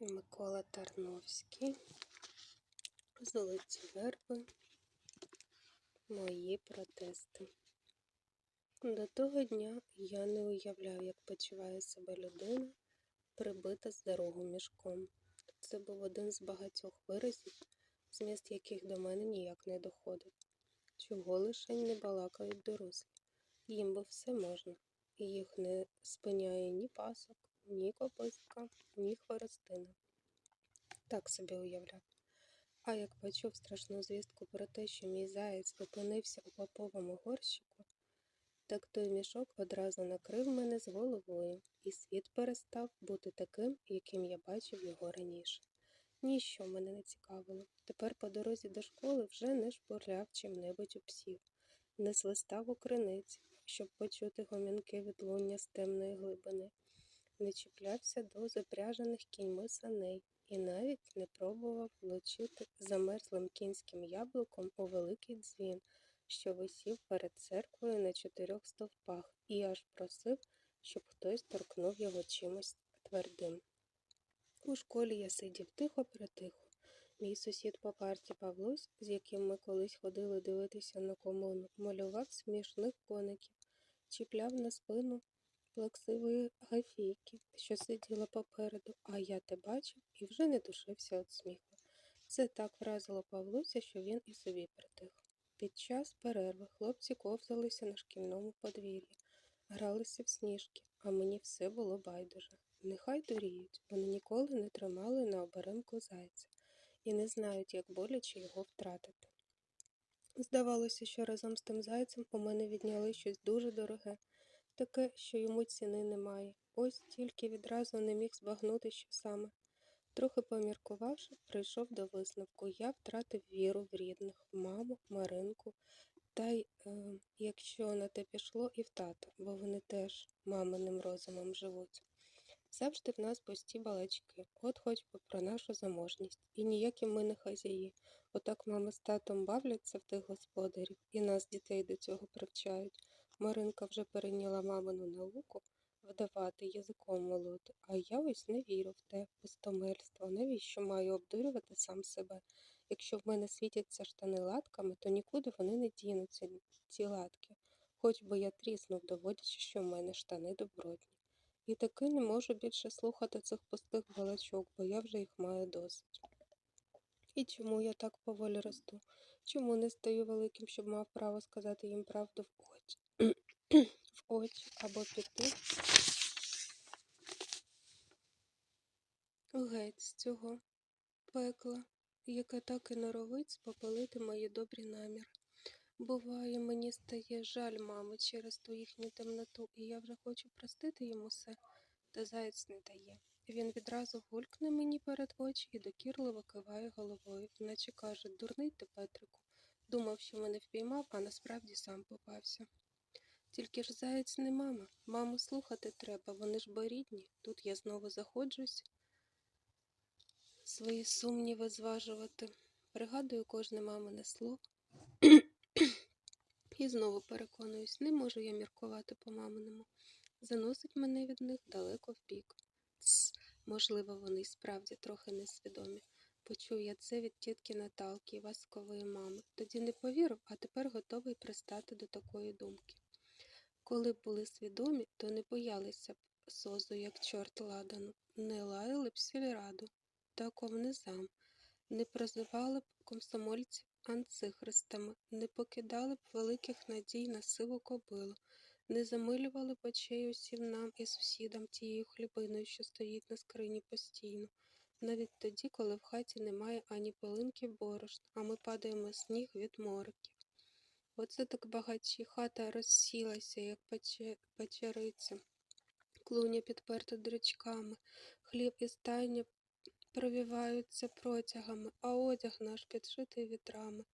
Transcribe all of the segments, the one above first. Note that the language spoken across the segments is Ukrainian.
Микола Тарновський. Золоті верби. Мої протести. До того дня я не уявляв, як почуває себе людина, прибита з дорогу мішком. Це був один з багатьох виразів, зміст яких до мене ніяк не доходив. Чого лишень не балакають дорослі. Їм би все можна, і їх не спиняє ні пасок, ні кописка, ні хворостина. Так собі уявляв. А як почув страшну звістку про те, що мій заєць опинився у поповому горщику, так той мішок одразу накрив мене з головою, і світ перестав бути таким, яким я бачив його раніше. Ніщо мене не цікавило. Тепер по дорозі до школи вже не шпурляв чим-небудь у псів, не свистав у криниці, щоб почути гомінки відлуння з темної глибини, не чіплявся до запряжених кіньми саней і навіть не пробував влучити замерзлим кінським яблуком у великий дзвін, що висів перед церквою на чотирьох стовпах, і аж просив, щоб хтось торкнув його чимось твердим. У школі я сидів тихо притихо. Мій сусід по парті Павлусь, з яким ми колись ходили дивитися на комуну, малював смішних коників, чіпляв на спину плаксивої гафійки, що сиділа попереду, а я те бачив і вже не душився від сміху. Це так вразило Павлуся, що він і собі притих. Під час перерви хлопці ковзалися на шкільному подвір'ї, гралися в сніжки, а мені все було байдуже. Нехай дуріють, вони ніколи не тримали на оберемку зайця і не знають, як боляче його втратити. Здавалося, що разом з тим зайцем у мене відняли щось дуже дороге, таке, що йому ціни немає. Ось тільки відразу не міг збагнути, що саме. Трохи поміркувавши, прийшов до висновку. Я втратив віру в рідних, в маму, Маринку, та й, е, якщо на те пішло, і в тата, бо вони теж маминим розумом живуть. Завжди в нас пусті балачки, от хоч би про нашу заможність. І ніякі ми не хазяї. Отак мама з татом бавляться в тих господарів, і нас, дітей, до цього привчають. Маринка вже перейняла мамину науку вдавати язиком молоти, а я ось не вірю в те пустомельство. Навіщо маю обдурювати сам себе? Якщо в мене світяться штани латками, то нікуди вони не дінуться, ці латки. Хоч би я тріснув, доводячи, що в мене штани добротні. І таки не можу більше слухати цих пустих балачок, бо я вже їх маю досить. І чому я так поволі росту? Чому не стаю великим, щоб мав право сказати їм правду в? В очі або піти? Геть з цього пекла, яке так і норовить спопалити мої добрі наміри. Буває, мені стає жаль мами через ту їхню темноту, і я вже хочу простити йому все, та заєць не дає. Він відразу гулькне мені перед очі і докірливо киває головою, наче каже Дурний ти, Петрику. Думав, що мене впіймав, а насправді сам попався. Тільки ж заєць не мама. Маму слухати треба, вони ж бо рідні. Тут я знову заходжусь свої сумніви зважувати. Пригадую кожне мамине слово. І знову переконуюсь, не можу я міркувати по маминому. Заносить мене від них далеко вбік. Тс, можливо, вони справді трохи несвідомі. Почув я це від тітки Наталки і васкової мами. Тоді не повірив, а тепер готовий пристати до такої думки. Коли б були свідомі, то не боялися б созу, як чорт ладану, не лаяли б сільраду та ковнизам, не прозивали б комсомольців анцихристами, не покидали б великих надій на сиву кобилу, не замилювали б очей усім нам і сусідам тією хлібиною, що стоїть на скрині постійно, навіть тоді, коли в хаті немає ані пилинки борошна, а ми падаємо з ніг від мориків. Оце так багачі хата розсілася, як печериця, клуня підперта дрючками, хліб і стайня провіваються протягами, а одяг наш підшитий вітрами.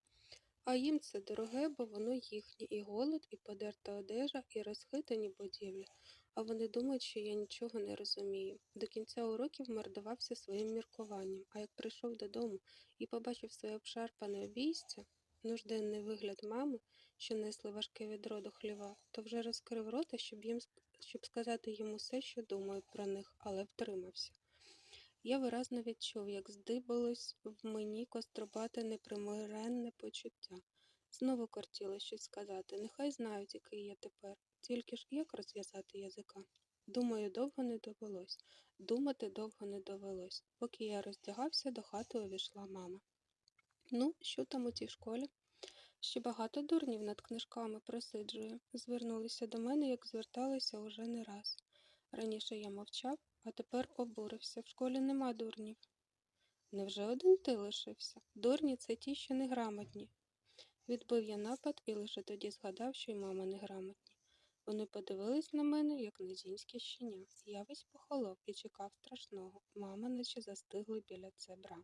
А їм це дороге, бо воно їхнє, і голод, і подерта одежа, і розхитані будівлі. А вони думають, що я нічого не розумію. До кінця уроків мордувався своїм міркуванням, а як прийшов додому і побачив своє обшарпане обійстя, нужденний вигляд мами, що несли важке відро до хліва, то вже розкрив рота, щоб їм щоб сказати йому все, що думаю про них, але втримався. Я виразно відчув, як здибалось в мені кострубате непримиренне почуття. Знову кортіло щось сказати. Нехай знають, який я тепер. Тільки ж як розв'язати язика? Думаю, довго не довелось. Думати довго не довелось. Поки я роздягався, до хати увійшла мама. Ну, що там у тій школі? Ще багато дурнів над книжками просиджує. Звернулися до мене, як зверталися уже не раз. Раніше я мовчав, а тепер обурився. В школі нема дурнів. Невже один ти лишився? Дурні це ті, що неграмотні. Відбив я напад і лише тоді згадав, що й мама неграмотні. Вони подивились на мене, як на зінське щеня. Я весь похолов і чекав страшного. Мама наче застигли біля цебра.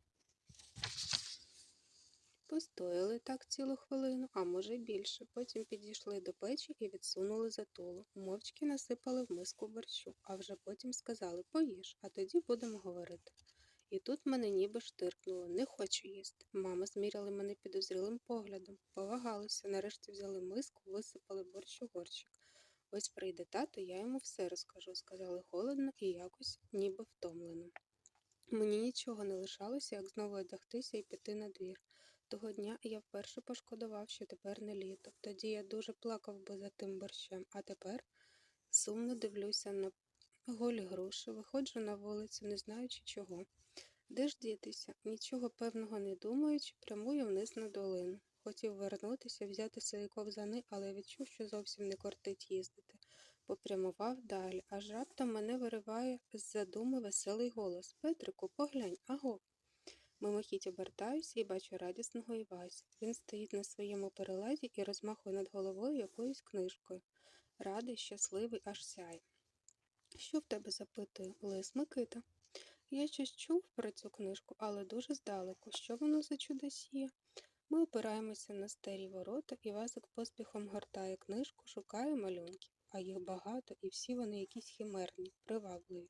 Постояли так цілу хвилину, а може більше. Потім підійшли до печі і відсунули затулу. Мовчки насипали в миску борщу, а вже потім сказали поїж, а тоді будемо говорити. І тут мене ніби штиркнуло, не хочу їсти. Мама зміряли мене підозрілим поглядом, повагалися, нарешті взяли миску, висипали борщ у горщик. Ось прийде тато, я йому все розкажу, сказали холодно і якось ніби втомлено. Мені нічого не лишалося, як знову одягтися і піти на двір. Того дня я вперше пошкодував, що тепер не літо. Тоді я дуже плакав би за тим борщем, а тепер сумно дивлюся на голі груші, виходжу на вулицю, не знаючи чого. Де ж дітися? Нічого певного не думаючи, прямую вниз на долину. Хотів вернутися, взяти свої ковзани, але відчув, що зовсім не кортить їздити. Попрямував далі, аж раптом мене вириває з задуми веселий голос. Петрику, поглянь, аго. Мимохідь обертаюся і бачу радісного Івася. Він стоїть на своєму переладі і розмахує над головою якоюсь книжкою. Радий, щасливий, аж сяє. Що в тебе запитую? Лис Микита. Я щось чув про цю книжку, але дуже здалеку. Що воно за чудосіє? Ми опираємося на старі ворота, і Васик поспіхом гортає книжку, шукає малюнків, а їх багато, і всі вони якісь химерні, привабливі.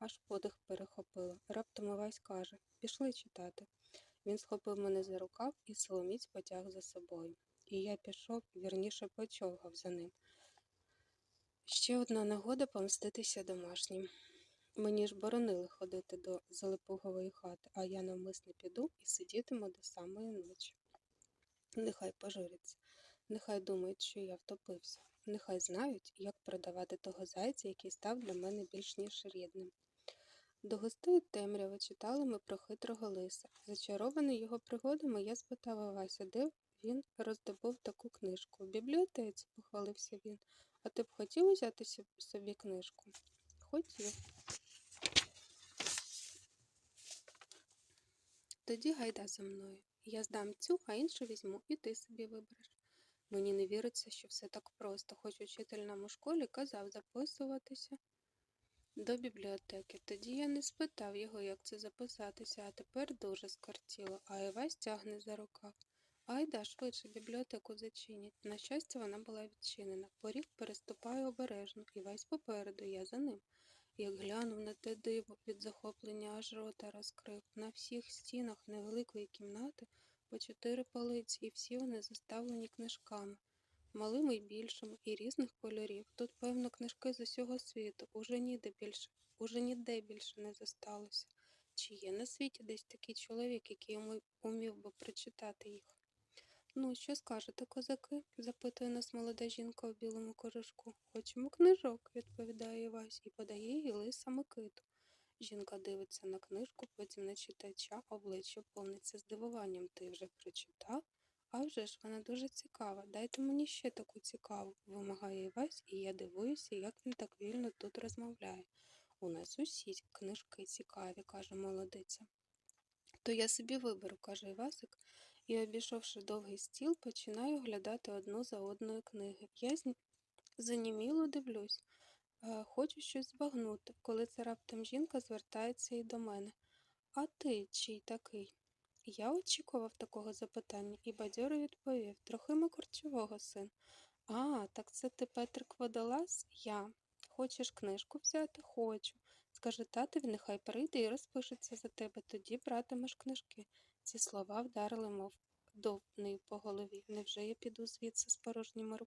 Аж подих перехопило. Раптом Івась каже Пішли читати. Він схопив мене за рукав і соломіць потяг за собою. І я пішов, вірніше почовгав за ним. Ще одна нагода помститися домашнім. Мені ж боронили ходити до Залипугової хати, а я навмисне піду і сидітиму до самої ночі. Нехай пожуряться, нехай думають, що я втопився, нехай знають, як продавати того зайця, який став для мене більш ніж рідним. До густої темряви читали ми про хитрого лиса. Зачарований його пригодами, я спитав Івася, де він роздобув таку книжку. В бібліотеці, похвалився він. А ти б хотів взяти собі книжку? Хотів. Тоді гайда за мною. Я здам цю, а іншу візьму, і ти собі вибереш. Мені не віриться, що все так просто, хоч учитель нам у школі казав записуватися до бібліотеки. Тоді я не спитав його, як це записатися, а тепер дуже скартіло, а Івась тягне за рукав. Айда, швидше бібліотеку зачинять. На щастя, вона була відчинена. Поріг переступаю обережно, Івась попереду, я за ним. Як глянув на те диво, від захоплення аж рота розкрив. На всіх стінах невеликої кімнати по чотири полиці, і всі вони заставлені книжками, малими й більшими, і різних кольорів. Тут, певно, книжки з усього світу, уже ніде більше, уже ніде більше не зосталося. Чи є на світі десь такий чоловік, який умів би прочитати їх? Ну, що скажете, козаки? запитує нас молода жінка у білому кожушку. Хочемо книжок, відповідає Івась і подає їй лиса Микиту. Жінка дивиться на книжку, потім на читача, обличчя повниться здивуванням. Ти вже прочитав? А вже ж вона дуже цікава. Дайте мені ще таку цікаву, вимагає Івась, і я дивуюся, як він так вільно тут розмовляє. У нас усі книжки цікаві, каже молодиця. То я собі виберу, каже Івасик, і, обійшовши довгий стіл, починаю оглядати одну за одною книги. Я заніміло дивлюсь, хочу щось збагнути, коли це раптом жінка звертається і до мене. А ти чий такий? Я очікував такого запитання і бадьоро відповів Трохима корчового син. А, так це ти Петрик Водолаз? Я. Хочеш книжку взяти? Хочу. Скаже татові, нехай прийде і розпишеться за тебе, тоді братимеш книжки. Ці слова вдарили, мов довбний по голові. Невже я піду звідси з порожніми руками?